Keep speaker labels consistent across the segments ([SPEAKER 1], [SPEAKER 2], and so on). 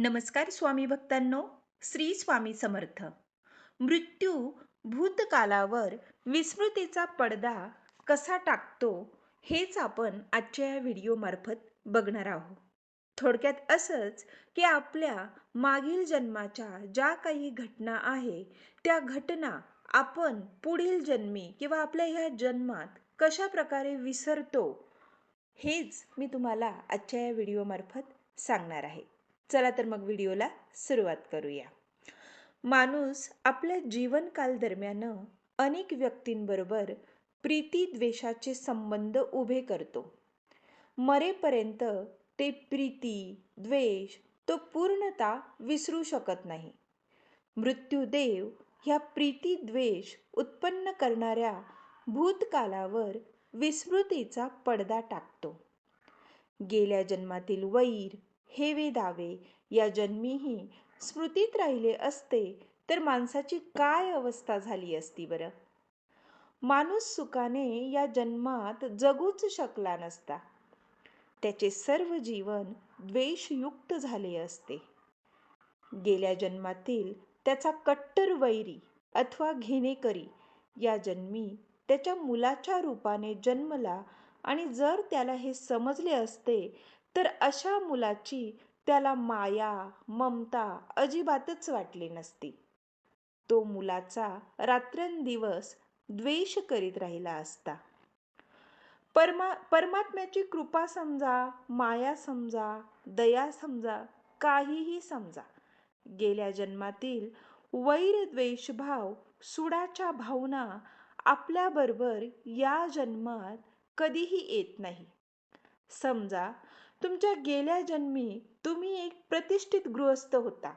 [SPEAKER 1] नमस्कार स्वामी भक्तांनो श्री स्वामी समर्थ. मृत्यू भूतकालावर विस्मृतीचा पडदा कसा टाकतो हेच आपण आजच्या या व्हिडिओमार्फत बघणार आहोत. थोडक्यात असंच की आपल्या मागील जन्माच्या ज्या काही घटना आहे त्या घटना आपण पुढील जन्मी किंवा आपल्या ह्या जन्मात कशा प्रकारे विसरतो हेच मी तुम्हाला आजच्या या व्हिडिओमार्फत सांगणार आहे. चला तर मग व्हिडिओला सुरुवात करूया. माणूस आपल्या जीवनकाल दरम्यान अनेक व्यक्तींबरोबर प्रीती द्वेषाचे संबंध उभे करतो. मरेपर्यंत ते प्रीती द्वेष तो पूर्णता विसरू शकत नाही. मृत्यूदेव ह्या प्रीती द्वेष उत्पन्न करणाऱ्या भूतकालावर विस्मृतीचा पडदा टाकतो. गेल्या जन्मातील वैर हे वेदावे या जन्मीही स्मृतीत राहिले असते तर माणसाची काय अवस्था झाली असती बरं? माणूस सुखाने या जन्मात जगूच शकला नसता. त्याचे सर्व जीवन द्वेषयुक्त झाले असते. गेल्या जन्मातील त्याचा कट्टर वैरी अथवा घेणेकरी या जन्मी त्याच्या मुलाच्या रूपाने जन्मला आणि जर त्याला हे समजले असते तर अशा मुलाची त्याला माया ममता अजिबातच वाटली नसती. तो मुलाचा रात्रंदिवस द्वेष करीत राहिला असता. परमा परमात्म्याची कृपा समजा माया समजा दया समजा काहीही समजा. गेल्या जन्मातील वैरद्वेषभाव सुडाच्या भावना आपल्याबरोबर या जन्मात कधीही येत नाही. समजा तुमच्या गेल्या जन्मी तुम्ही एक प्रतिष्ठित गृहस्थ होता.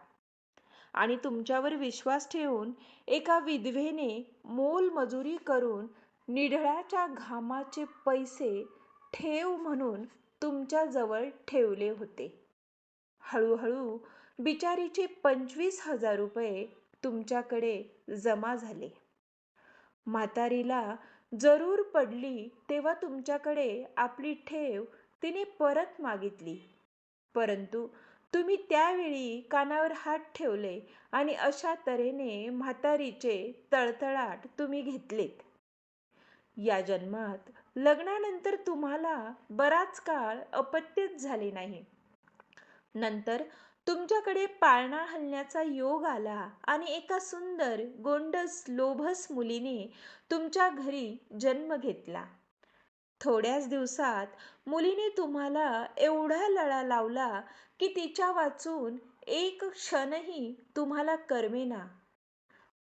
[SPEAKER 1] आणि तुमच्यावर विश्वास ठेवून एका विधवेने मोलमजुरी करून निढळाच्या घामाचे पैसे ठेव म्हणून तुमच्या जवळ ठेवले होते. हळूहळू बिचारीचे पंचवीस हजार रुपये तुमच्याकडे जमा झाले. म्हातारीला जरूर पडली तेव्हा तुमच्याकडे आपली ठेव तिने परत मागितली. परंतु तुम्ही त्यावेळी कानावर हात ठेवले आणि अशा तऱ्हेने म्हातारीचे तळतळाट तुम्ही घेतलेत. या जन्मात लग्नानंतर तुम्हाला बराच काळ अपत्यच झाले नाही. नंतर तुमच्याकडे पाळणा हलण्याचा योग आला आणि एका सुंदर गोंडस लोभस मुलीने तुमच्या घरी जन्म घेतला. थोड्याच दिवसात मुलीने तुम्हाला एवढा लळा लावला की तिच्या वाचून एक क्षणही तुम्हाला करमेना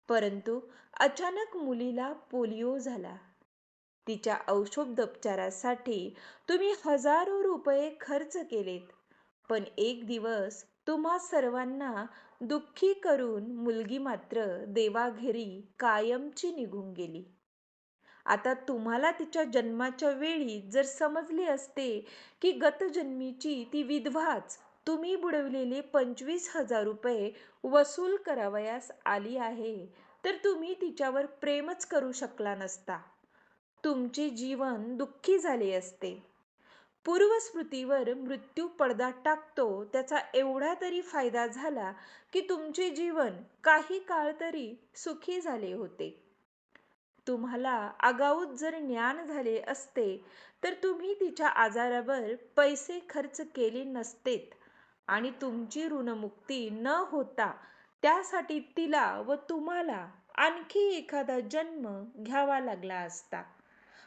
[SPEAKER 1] परंतु अचानक मुलीला पोलिओ झाला. तिच्या औषधोपचारासाठी तुम्ही हजारो रुपये खर्च केलेत. पण एक दिवस तुम्हा सर्वांना दुःखी करून मुलगी मात्र देवाघरी कायमची निघून गेली. आता तुम्हाला तिच्या जन्माच्या वेळी जर समजले असते की गतजन्मीची ती विधवाच तुम्ही बुडवलेले पंचवीस हजार रुपये वसूल करावयास आली आहे तर तुम्ही तिच्यावर प्रेमच करू शकला नसता. तुमचे जीवन दुःखी झाले असते. पूर्वस्मृतीवर मृत्यू पडदा टाकतो त्याचा एवढा तरी फायदा झाला की तुमचे जीवन काही काळ तरी सुखी झाले होते. तुम्हाला आगाऊत जर ज्ञान झाले असते तर तुम्ही तिच्या आजारावर पैसे खर्च केले नसतेत आणि तुमची ऋणमुक्ती न होता त्यासाठी तिला व तुम्हाला आणखी एखादा जन्म घ्यावा लागला असता.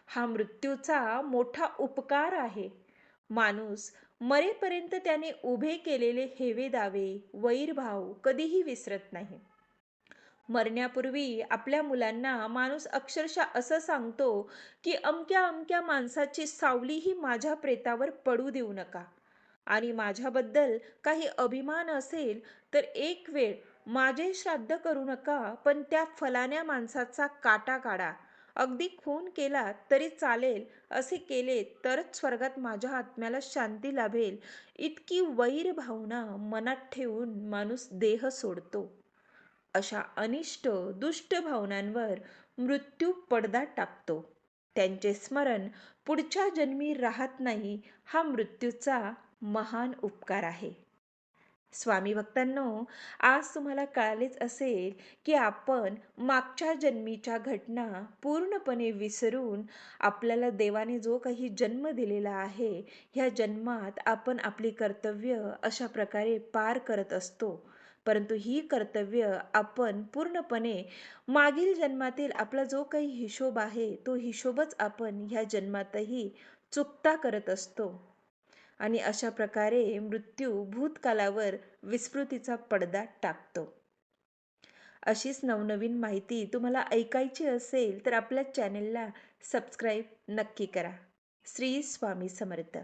[SPEAKER 1] हा मृत्यूचा मोठा उपकार आहे. माणूस मरेपर्यंत त्याने उभे केलेले हेवे दावे वैरभाव कधीही विसरत नाही. मरण्यापूर्वी आपल्या मुलांना माणूस अक्षरशः असं सांगतो की अमक्या अमक्या माणसाची सावलीही माझ्या प्रेतावर पडू देऊ नका. आणि माझ्याबद्दल काही अभिमान असेल तर एक वेळ माझे श्राद्ध करू नका पण त्या फलाण्या माणसाचा काटा काढा. अगदी खून केला तरी चालेल असे केले तरच स्वर्गात माझ्या आत्म्याला शांती लाभेल. इतकी वैर भावना मनात ठेवून माणूस देह सोडतो. अशा अनिष्ट दुष्ट भावनांवर मृत्यू पडदा टाकतो त्यांचे स्मरण पुढच्या जन्मी राहत नाही हा मृत्यूचा महान उपकार आहे स्वामी भक्तांनो, आज तुम्हाला कळालेच असेल, की आपण मागच्या जन्मीच्या घटना पूर्णपणे विसरून आपल्याला देवाने जो काही जन्म दिलेला आहे, ह्या जन्मात आपण आपली कर्तव्य अशा प्रकारे पार करत असतो. परंतु ही कर्तव्य आपण पूर्णपणे मागील जन्मातील आपला जो काही हिशोब आहे, तो हिशोबच आपण ह्या जन्मातही चुकता करत असतो. आणि अशा प्रकारे मृत्यू भूतकालावर विस्मृतीचा पडदा टाकतो. अशीच नवनवीन माहिती तुम्हाला ऐकायची असेल तर आपल्या चॅनेलला सबस्क्राईब नक्की करा. श्री स्वामी समर्थ